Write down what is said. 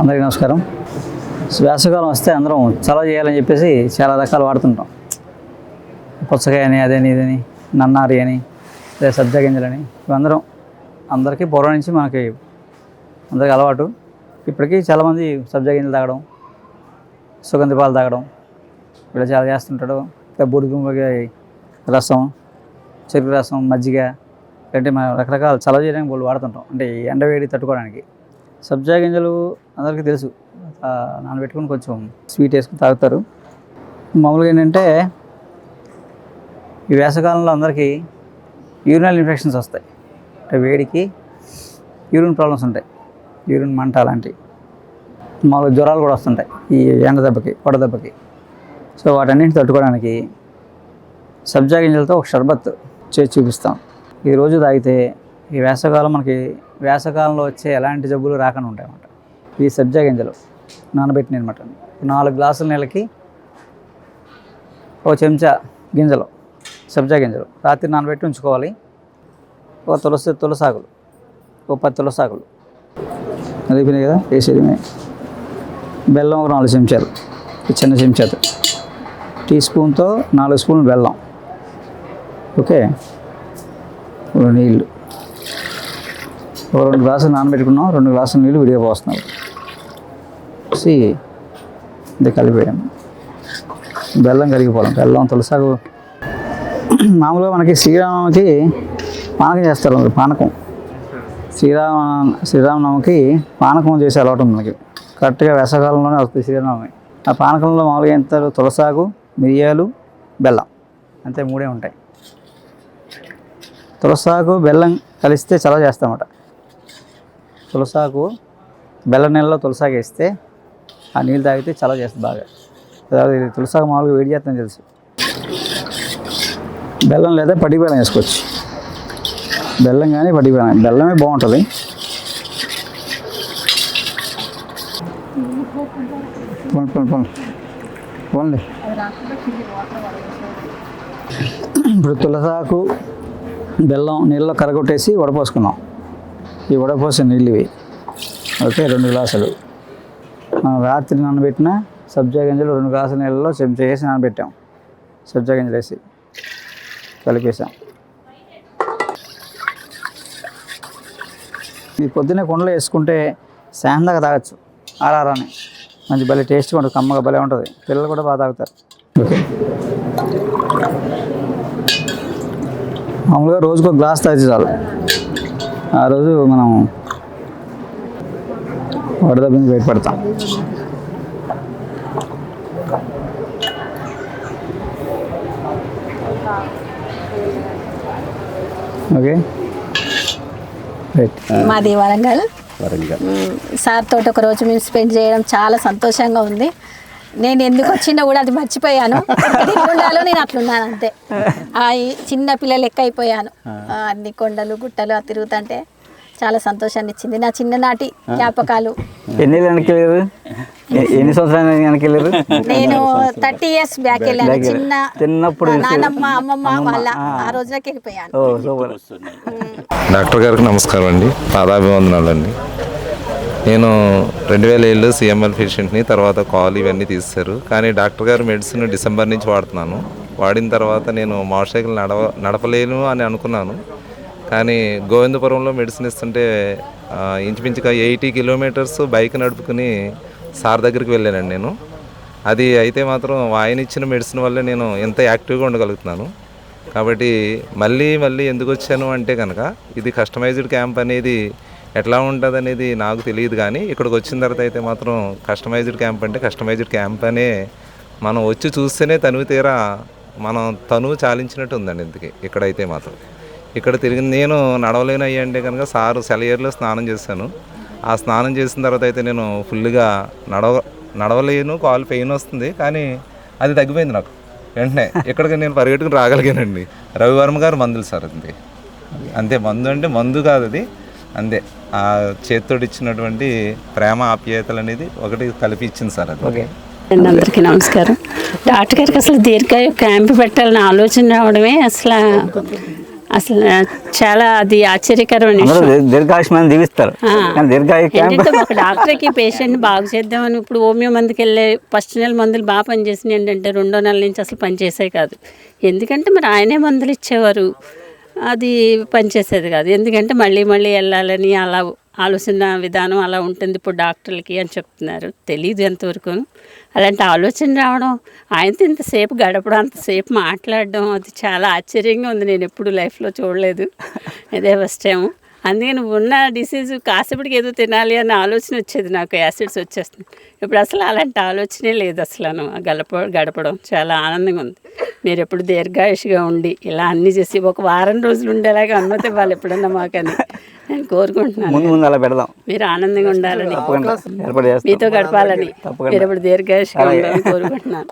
అందరికీ నమస్కారం. వేసవికాలం వస్తే అందరం చలవ చేయాలని చెప్పేసి చాలా రకాలు వాడుతుంటాం. పుచ్చకాయ అని అదని ఇదని నన్నారి అని లేదా సబ్జా గింజలని. ఇవందరం అందరికీ పూర్వం నుంచి మనకి అందరికీ అలవాటు. ఇప్పటికీ చాలామంది సబ్జా గింజలు తాగడం సుగంధ పాలు తాగడం ఇలా చాలా చేస్తుంటాడు ఇంకా బూడిగుమ్మడి రసం చెరుకు రసం మజ్జిగ అంటే మనం రకరకాల చలవ చేయడానికి వాళ్ళు వాడుతుంటాం. అంటే ఎండవేడి తట్టుకోవడానికి. సబ్జా గింజలు అందరికీ తెలుసు. నానబెట్టుకుని కొంచెం స్వీట్ వేసుకుని తాగుతారు. మామూలుగా ఏంటంటే ఈ వేసవకాలంలో అందరికీ యూరినల్ ఇన్ఫెక్షన్స్ వస్తాయి. అంటే వేడికి యూరిన్ ప్రాబ్లమ్స్ ఉంటాయి. యూరిన్ మంట అలాంటివి. మామూలుగా జ్వరాలు కూడా వస్తుంటాయి ఈ ఎండ దెబ్బకి వడ దెబ్బకి. సో వాటన్నింటిని తట్టుకోవడానికి సబ్జా గింజలతో ఒక షర్బత్ చేసి చూపిస్తాం. ఈరోజు తాగితే ఈ వేసవకాలం మనకి వేసవకాలంలో వచ్చే ఎలాంటి జబ్బులు రాకుండా ఉంటాయి అన్నమాట ఈ సబ్జా గింజలు నానబెట్టిన అనమాట నాలుగు గ్లాసుల నీళ్ళకి ఒక చెంచా గింజలు సబ్జా గింజలు. రాత్రి నానబెట్టి ఉంచుకోవాలి. ఒక తులసి తులసాకులు. ఒక పది తులసాకులు. అయిపోయినాయి కదా వేసేది బెల్లం ఒక నాలుగు చెంచాలు. చిన్న చెంచాతో. టీ స్పూన్తో నాలుగు స్పూన్లు బెల్లం. ఓకే? నీళ్ళు. ఒక రెండు గ్లాసులు నానబెట్టుకున్నాం రెండు గ్లాసుల నీళ్ళు విడిగా పోస్తున్నాం. సి ఇది కలిపేయడం. బెల్లం కరిగిపోవడం. బెల్లం తులసాకు మామూలుగా మనకి శ్రీరామకి పానకం చేస్తారు పానకం. శ్రీరామ శ్రీరామనవమికి పానకం చేసే అలవాటు ఉంది మనకి. కరెక్ట్గా వేసవకాలంలోనే వస్తుంది శ్రీరామనవమి. ఆ పానకంలో మామూలుగా ఎంత తులసాకు మిరియాలు బెల్లం. అంతే మూడే ఉంటాయి. తులసాకు బెల్లం కలిస్తే చలవ చేస్తామట. తులసాకు బెల్ల నీళ్ళలో తులసాకు వేస్తే ఆ నీళ్ళు తాగితే చాలా చేస్తుంది బాగా. ఇది తులసాకు మామూలుగా వేడి చేస్తాను తెలుసు. బెల్లం లేదా పడి బెల్లం వేసుకోవచ్చు. బెల్లం కానీ పడి బెల్లం బెల్లమే బాగుంటుంది ఇప్పుడు తులసాకు బెల్లం నీళ్ళలో కరగొట్టేసి వడపోసుకున్నాం ఈ వడపోసిన నీళ్ళు ఇవి ఓకే రెండు గ్లాసులు. మనం రాత్రి నానబెట్టిన సబ్జా గింజలు రెండు గ్లాసుల నీళ్ళలో చెంచా వేసి నానబెట్టాం. సబ్జా గింజలు వేసి కలిపేసాం. ఇది పొద్దున్నే కుండలో వేసుకుంటే శాంతంగా తాగొచ్చు. ఆరారాన్ని మంచి భలే టేస్ట్గా ఉంటుంది కమ్మగా భలే ఉంటుంది. పిల్లలు కూడా బాగా తాగుతారు. ఓకే మామూలుగా రోజుకు ఒక గ్లాస్ తాగితే చాలు. ఆ రోజు మనం వడదెబ్బ నుంచి బయటపడతాం ఓకే? మాది వరంగల్. వరంగల్ సార్ తోటి ఒక రోజు మేము స్పెండ్ చేయడం చాలా సంతోషంగా ఉంది. నేను ఎందుకు వచ్చినా కూడా అది మర్చిపోయాను. ఉండాలో నేను అట్లున్నాను అంతే. ఆ చిన్న పిల్లలు లెక్క అయిపోయాను. అన్ని కొండలు గుట్టలు ఆ తిరుగుతుంటే చాలా సంతోషాన్ని ఇచ్చింది. నా చిన్ననాటి జ్ఞాపకాలు. ఎన్ని వెళ్ళారు? ఎన్ని సంవత్సరాలు వెళ్ళారు? నేను థర్టీ ఇయర్స్ బ్యాక్ వెళ్ళాను. చిన్న చిన్నప్పుడు నానమ్మ అమ్మమ్మ వాళ్ళ ఆ. రోజులకి వెళ్ళిపోయాను. డాక్టర్ గారికి నమస్కారం అండి. పాదాభివందనాలు అండి నేను రెండు వేల ఏళ్ళు సిఎంఎల్ పేషెంట్ని తర్వాత కాల్ ఇవన్నీ తీస్తారు కానీ డాక్టర్ గారు మెడిసిన్ డిసెంబర్ నుంచి వాడుతున్నాను. వాడిన తర్వాత నేను మోటార్ సైకిల్ నడవ నడపలేను అని అనుకున్నాను. కానీ గోవిందపురంలో మెడిసిన్ ఇస్తుంటే ఇంచుమించుగా ఎయిటీ కిలోమీటర్స్ బైక్ నడుపుకుని సార్ దగ్గరికి వెళ్ళానండి నేను. అది అయితే మాత్రం ఆయన ఇచ్చిన మెడిసిన్ వల్లే నేను ఎంత యాక్టివ్గా ఉండగలుగుతున్నాను. కాబట్టి మళ్ళీ మళ్ళీ ఎందుకు వచ్చాను అంటే కనుక ఇది కస్టమైజ్డ్ క్యాంప్ అనేది ఎట్లా ఉంటుంది అనేది నాకు తెలియదు కానీ ఇక్కడికి వచ్చిన తర్వాత అయితే మాత్రం కస్టమైజ్డ్ క్యాంప్ అంటే కస్టమైజ్డ్ క్యాంప్ అనే మనం వచ్చి చూస్తేనే తనువు తీరా మనం తనువు చాలించినట్టు ఉందండి ఇంతకీ ఇక్కడైతే మాత్రం. ఇక్కడ తిరిగి నేను నడవలేను అయ్యంటే కనుక సారు సెలయర్లో స్నానం చేశాను. ఆ స్నానం చేసిన తర్వాత అయితే నేను ఫుల్గా నడవ నడవలేను కాలు పెయిన్ వస్తుంది కానీ అది తగ్గిపోయింది నాకు. వెంటనే ఇక్కడికి నేను పరిగెట్టుకుని రాగలిగానండి. రవివర్మ గారు మందులు సార్ అంతే. అంతే మందు అంటే మందు కాదు అది. అంతే. ఆ చేతితోటి ఇచ్చినటువంటి ప్రేమ ఆప్యాయతలు అనేది ఒకటి కలిపి ఇచ్చింది సార్ అది. ఓకే. అందరికీ నమస్కారం. డాక్టర్ గారికి అసలు దీర్ఘాయు క్యాంప్ పెట్టాలని ఆలోచన రావడమే అసలు అసలు చాలా అది ఆశ్చర్యకరమైన దీర్ఘాయుష్మాన్ని దీవిస్తారు. ఒక డాక్టర్కి పేషెంట్ని బాగు చేద్దామని ఇప్పుడు హోమియో మందుకి వెళ్ళే ఫస్ట్ నెల మందులు బాగా పనిచేసినాయి ఏంటంటే రెండో నెల నుంచి అసలు పనిచేసే కాదు. ఎందుకంటే మరి ఆయనే మందులు ఇచ్చేవారు. అది పనిచేసేది కాదు. ఎందుకంటే మళ్ళీ మళ్ళీ వెళ్ళాలని అలా ఆలోచన విధానం అలా ఉంటుంది ఇప్పుడు డాక్టర్లకి అని చెప్తున్నారు. తెలియదు ఎంతవరకు అలాంటి ఆలోచన రావడం ఆయనతో ఇంతసేపు గడపడం అంతసేపు మాట్లాడడం అది చాలా ఆశ్చర్యంగా ఉంది. నేను ఎప్పుడు లైఫ్లో చూడలేదు. ఇదే ఫస్ట్ టైము. అందుకే నువ్వు ఉన్న డిసీజ్ కాసేపటికి ఏదో తినాలి అన్న ఆలోచన వచ్చేది నాకు యాసిడ్స్ వచ్చేస్తుంది ఇప్పుడు అసలు అలాంటి ఆలోచనే లేదు అసలు గడప గడపడం చాలా ఆనందంగా ఉంది. మీరు ఎప్పుడు దీర్ఘాయుషిగా ఉండి ఇలా అన్నీ చేసి ఒక వారం రోజులు ఉండేలాగా అనుమతి ఇవ్వాలి ఎప్పుడన్నా మాకని. నేను కోరుకుంటున్నాను. ముందు ముందు అలా పెడదాం. మీరు ఆనందంగా ఉండాలని. మీతో గడపాలని. మీరు ఎప్పుడు దీర్ఘాయుషిగా ఉండాలని కోరుకుంటున్నాను.